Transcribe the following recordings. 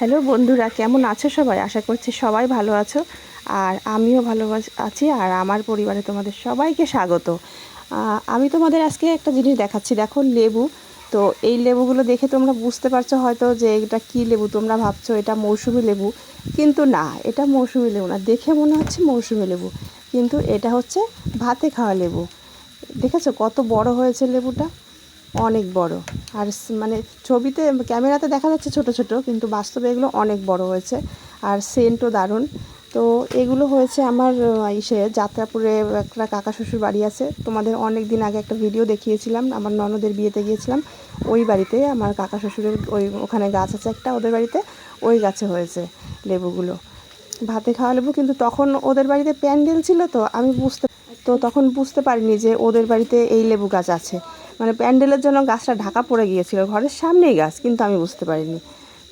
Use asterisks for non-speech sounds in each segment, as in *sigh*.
Hello বন্ধুরা, কেমন আছো সবাই? আশা করছি সবাই ভালো আছো। আর আমিও ভালো আছি আর আমার পরিবারে তোমাদের সবাইকে স্বাগত। আমি তোমাদের আজকে একটা জিনিস দেখাচ্ছি। দেখো লেবু। তো এই লেবুগুলো দেখে তোমরা বুঝতে পারছ হয়তো যে এটা কী লেবু, তোমরা ভাবছ এটা মৌসুমি লেবু। কিন্তু না, এটা মৌসুমি লেবু না। দেখে মনে হচ্ছে মৌসুমি লেবু। কিন্তু এটা হচ্ছে ভাতে খাওয়া লেবু। দেখেছ কত বড় হয়েছে লেবুটা? অনেক বড়। আর মানে ছবিতে, ক্যামেরাতে দেখা যাচ্ছে ছোট ছোট, কিন্তু বাস্তবে এগুলো অনেক বড় হয়েছে। আর সেন্টও দারুণ। তো এগুলো হয়েছে আমার ইসে যাত্রাপুরে একটা কাকা শ্বশুর বাড়ি আছে। তোমাদের অনেক দিন আগে একটা ভিডিও দেখিয়েছিলাম, আমার ননদের বিয়েতে গিয়েছিলাম। ওই বাড়িতে আমার কাকা শ্বশুরের ওই, ওখানে গাছ আছে একটা, ওদের বাড়িতে ওই গাছে হয়েছে লেবুগুলো। ভাতে খাওয়া লেবু কিন্তু তখন ওদের বাড়িতে প্যান্ডেল ছিল তো, আমি বুঝতে তো তখন বুঝতে পারিনি যে ওদের বাড়িতে এই লেবু গাছ আছে। মানে প্যান্ডেলের জন্য গাছটা ঢাকা পড়ে গিয়েছিল, ঘরের সামনেই গাছ, কিন্তু আমি বুঝতে পারিনি।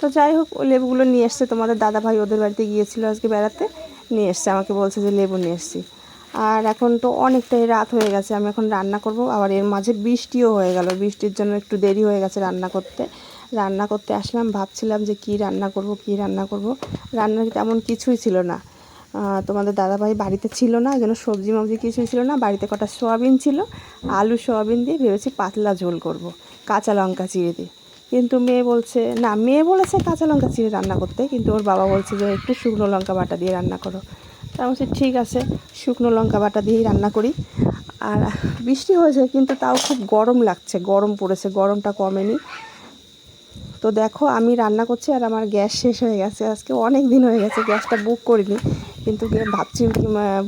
তো যাই হোক, ওই লেবুগুলো নিয়ে এসছে, তোমাদের দাদা ভাই ওদের বাড়িতে গিয়েছিল আজকে বেড়াতে, নিয়ে এসছে, আমাকে বলছে যে লেবু নিয়ে এসছি। আর এখন তো অনেকটাই রাত হয়ে গেছে, আমি এখন রান্না করব, আবার এর মাঝে বৃষ্টিও হয়ে গেল, বৃষ্টির জন্য একটু দেরি হয়ে গেছে রান্না করতে। রান্না করতে আসলাম, ভাবছিলাম যে কি রান্না করব, কি রান্না করব। রান্নার তেমন কিছুই ছিল না। তোমাদের দাদাভাই বাড়িতে ছিল না জন্য সবজি মবজি কিছুই ছিল না। বাড়িতে কটা সোয়াবিন ছিল, আলু সোয়াবিন দিয়ে ভেবেছি পাতলা ঝোল করব, কাঁচা লঙ্কা চিড়ে দিয়ে। কিন্তু মেয়ে বলছে, না, মেয়ে বলেছে কাঁচা লঙ্কা চিড়ে রান্না করতে, কিন্তু ওর বাবা বলছে যে একটু শুকনো লঙ্কা বাটা দিয়ে রান্না করো। তা বলছি, ঠিক আছে, শুকনো লঙ্কা বাটা দিয়েই রান্না করি। আর বৃষ্টি হয়েছে, কিন্তু তাও খুব গরম লাগছে, গরম পড়েছে, গরমটা কমেনি। তো দেখো, আমি রান্না করছি আর আমার গ্যাস শেষ হয়ে গেছে। আজকে অনেক দিন হয়ে গেছে, গ্যাসটা বুক করিনি, কিন্তু ভাবছি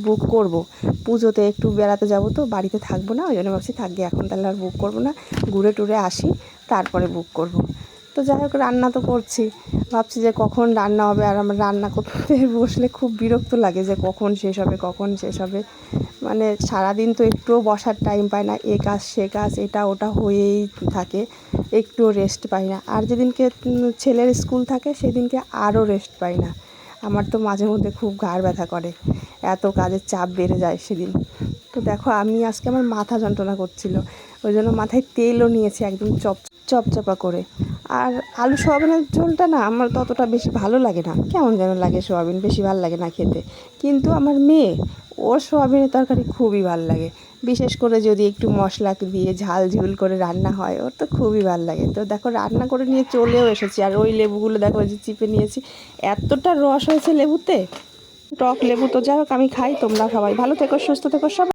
বুক করব। পুজোতে একটু বেড়াতে যাব তো, বাড়িতে থাকব না, ওই জন্য ভাবছি থাকবে এখন তাহলে আর বুক করব না। ঘুরে টুরে আসি, তারপরে বুক করব। তো যাই হোক, রান্না তো করছি। ভাবছি যে কখন রান্না হবে আর আমার রান্না করতে *laughs* বসলে খুব বিরক্ত লাগে যে কখন শেষ হবে, কখন শেষ হবে। মানে সারাদিন তো একটুও বসার টাইম পায় না, এ কাজ, সে কাজ, এটা, ওটা হয়েই থাকে, একটুও রেস্ট পাই না। আর যেদিনকে ছেলের স্কুল থাকে, সেদিনকে আরও রেস্ট পাই না। আমার তো মাঝে মধ্যে খুব ঘাড় ব্যথা করে, এত কাজের চাপ বেড়ে যায় সেদিন। তো দেখো, আমি আজকে আমার মাথা যন্ত্রণা করছিল, ওই জন্য মাথায় তেলও নিয়েছি, একদম চপ চপচপা করে। আর আলু সোয়াবিনের ঝোলটা না আমার ততটা বেশি ভালো লাগে না। কেমন যেন লাগে সোয়াবিন, বেশি ভালো লাগে না খেতে। কিন্তু আমার মেয়ে, ওর সোয়াবিনের তরকারি খুবই ভালো লাগে। বিশেষ করে যদি একটু মশলা দিয়ে ঝাল ঝুল করে রান্না হয়, ওর তো খুবই ভালো লাগে। তো দেখো, রান্না করে নিয়ে চলেও এসেছি। আর ওই লেবুগুলো দেখো যে চিপে নিয়েছি। এতটা রস হয়েছে লেবুতে। টক লেবু তো যাই হোক, আমি খাই। তোমরা সবাই ভালো থেকো, সুস্থ থেকো, সবাই